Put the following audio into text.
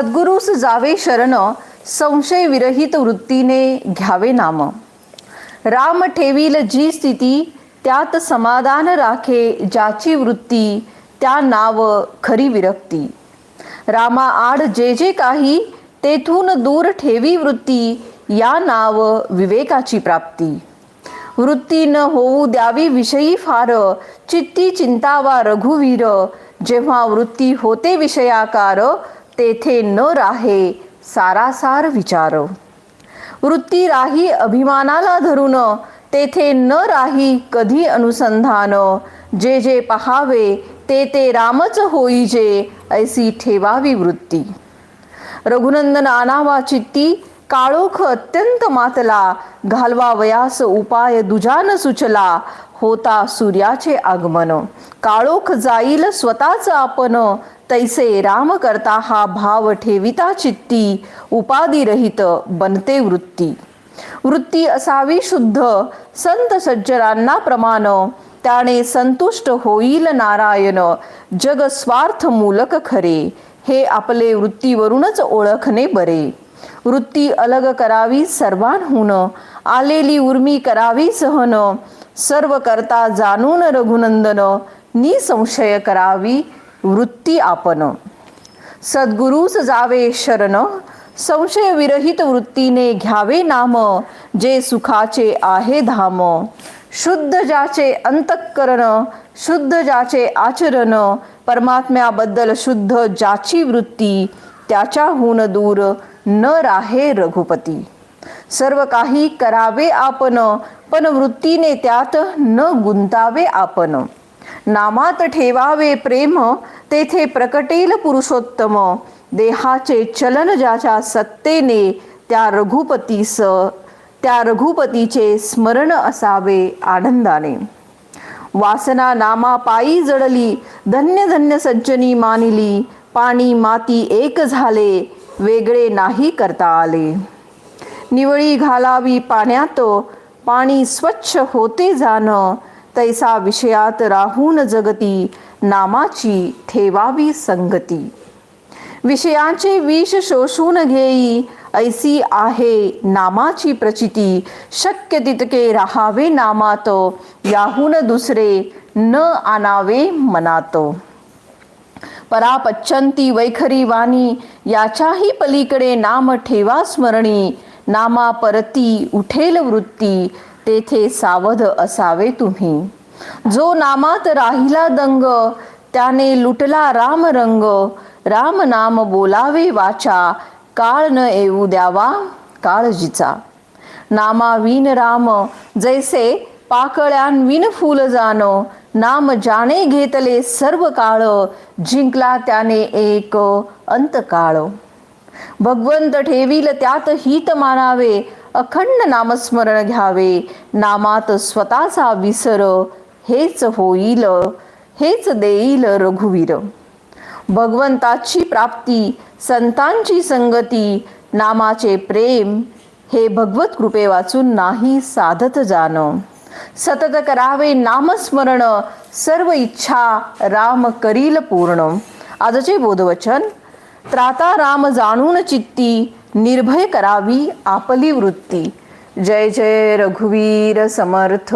सद्गुरूस जावे शरण संशय विरहित वृत्तीने घ्यावे नाम. राम ठेवील जी स्थिती त्यात समाधान राखे ज्याची वृत्ती त्या नाव खरी विरक्ती. रामा आड जे जे काही तेथून दूर ठेवी वृत्ती या नाव विवेकाची प्राप्ती. वृत्ती न होऊ द्यावी विषयी फार चित्ती चिंतावा रघुवीर जेव्हा वृत्ती होते विषयाकार तेथे न राहे सारासार विचार वृत्ती राही अभिमानाला धरून तेथे न राही कधी अनुसंधान. जे जे पहावे ते ते रामच होई जे ऐसी ठेवावी वृत्ती. रघुनंदन आणावा चित्ती काळोख अत्यंत मातला. घालवा वयास उपाय दुजान सुचला. होता सूर्याचे आगमन. काळोख जाईल स्वतःच आपण तैसे राम करता हा भाव ठेविता चित्ती उपाधी रहित बनते वृत्ती. वृत्ती असावी शुद्ध संत सज्जनांना प्रमाण त्याने संतुष्ट होईल नारायण जग स्वार्थ मूलक खरे हे आपले वृत्तीवरूनच ओळखणे बरे. वृत्ती अलग करावी सर्वांहून आलेली उर्मी करावी सहन सर्व करता जाणून रघुनंदन निसंशय करावी वृत्ती आपण. सद्गुरूस जावे शरण संशय विरहित वृत्तीने घ्यावे नाम जे सुखाचे आहे धाम. शुद्ध ज्याचे अंतःकरण शुद्ध ज्याचे आचरण परमात्म्याबद्दल शुद्ध ज्याची वृत्ती त्याच्याहून दूर न राहे रघुपती. सर्व काही करावे आपण पण वृत्तीने त्यात न गुंतावे आपण. नामात ठेवावे प्रेम तेथे प्रकटेल पुरुषोत्तम. देहाचे चलन ज्याच्या सत्तेने त्या रघुपतीस त्या रघुपतीचे स्मरण असावे आनंदाने. वासना नामा पायी जडली धन्य धन्य सज्जनी मानिली पाणी माती एक झाले वेगळे नाही करता आले. निवळी घालावी पाण्यात पाणी स्वच्छ होते जाणं तैसा विषयात राहून जगती नामाची ठेवावी संगती. विषयांचे विष शोषून घेई ऐसी आहे नामाची प्रचिती. शक्य तितके राहावे नामात याहून दुसरे न आणावे मनात. परापच्छंती वैखरी वाणी याच्याही पलीकडे नाम ठेवा स्मरणी. नामा परती उठेल वृत्ती. तेथे सावध असावे तुम्ही. जो नामात राहिला दंग त्याने लुटला राम रंग. राम नाम बोलावे वाचा काळ न येऊ द्यावा काळजीचा. नामा विन राम जैसे पाकळ्यान विन फुल जाण नाम जाणे घेतले सर्व काळ जिंकला त्याने एक अंतकाळ. भगवंत ठेवील त्यात हित मानावे अखंड नामस्मरण घ्यावे. नामात स्वतःचा विसर हेच होईल हेच देईल रघुवीर. भगवंताची प्राप्ती संतांची संगती नामाचे प्रेम हे भगवत कृपे वाचून नाही साधत जाण. सतत करावे नामस्मरण सर्व इच्छा राम करील पूर्ण. आजचे बोधवचन त्राता राम जाणून चित्ती निर्भय करावी आपली वृत्ती. जय जय रघुवीर समर्थ.